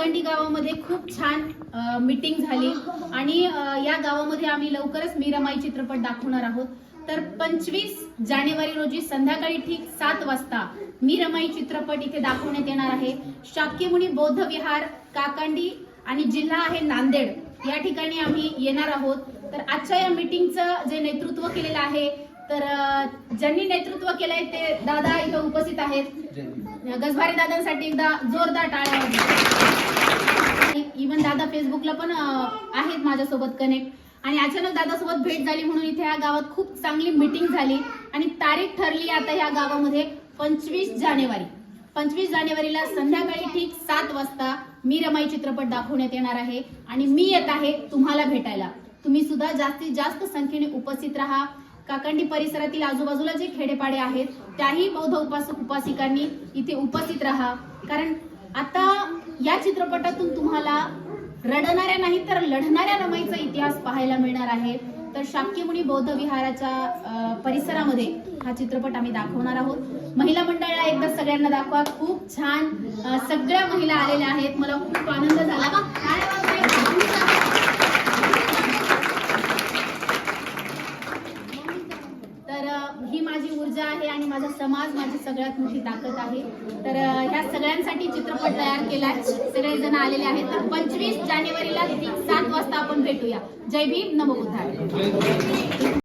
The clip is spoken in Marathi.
काकंडी गावामध्ये खूप छान मीटिंग झाली. आणि या गावामध्ये आम्ही लवकरच मीरामाई चित्रपट दाखवणार आहोत. तर पंचवीस जानेवारी रोजी संध्याकाळी ठीक सात वाजता मीरामाई चित्रपट इथे दाखवण्यात येणार आहे. शाक्यमुनी बौद्ध विहार काकांडी आणि जिल्हा आहे नांदेड. या ठिकाणी आम्ही येणार आहोत. तर आजच्या या मीटिंगचं जे नेतृत्व केलेलं आहे तर ज्यांनी नेतृत्व केलंय ते दादा इथं उपस्थित आहेत. गजभारी दादांसाठी एकदा जोरदार टाळ्या. इवन दादा फेसबुकला पण आहेत माझ्यासोबत कनेक्ट आणि अचानक दादासोबत भेट झाली म्हणून इथे या गावात खूप चांगली मीटिंग झाली. आणि तारीख ठरली आता या गावामध्ये पंचवीस जानेवारी. पंचवीस जानेवारीला संध्याकाळी ठीक सात वाजता मी रमाई चित्रपट दाखवण्यात येणार आहे. आणि मी येत आहे तुम्हाला भेटायला. तुम्ही सुद्धा जास्तीत जास्त संख्येने उपस्थित राहा. काकंडी परिसरातील आजूबाजूला जे खेडेपाडे आहेत त्याही बौद्ध उपासक उपासिकांनी इथे उपस्थित राहा. कारण आता या चित्रपटातून तुम्हाला रडणाऱ्या नाही तर लढणाऱ्या रमाईचा इतिहास पाहायला मिळणार आहे. तर शाक्यमुनी बौद्ध विहाराच्या परिसरामध्ये हा चित्रपट आम्ही दाखवणार आहोत. महिला मंडळाला एकदा सगळ्यांना दाखवा. खूप छान सगळ्या महिला आलेल्या आहेत. मला खूप आनंद झाला काय तर अ, ही माझी ऊर्जा आहे आणि माझा समाज माझी सगळ्यात मोठी ताकद आहे. तर ह्या सगळ्यांसाठी चित्रपट तयार केला सगळे जण आलेले आहेत. तर पंचवीस जानेवारीला सात वाजता आपण भेटूया. जय भीम. नमो उद्धार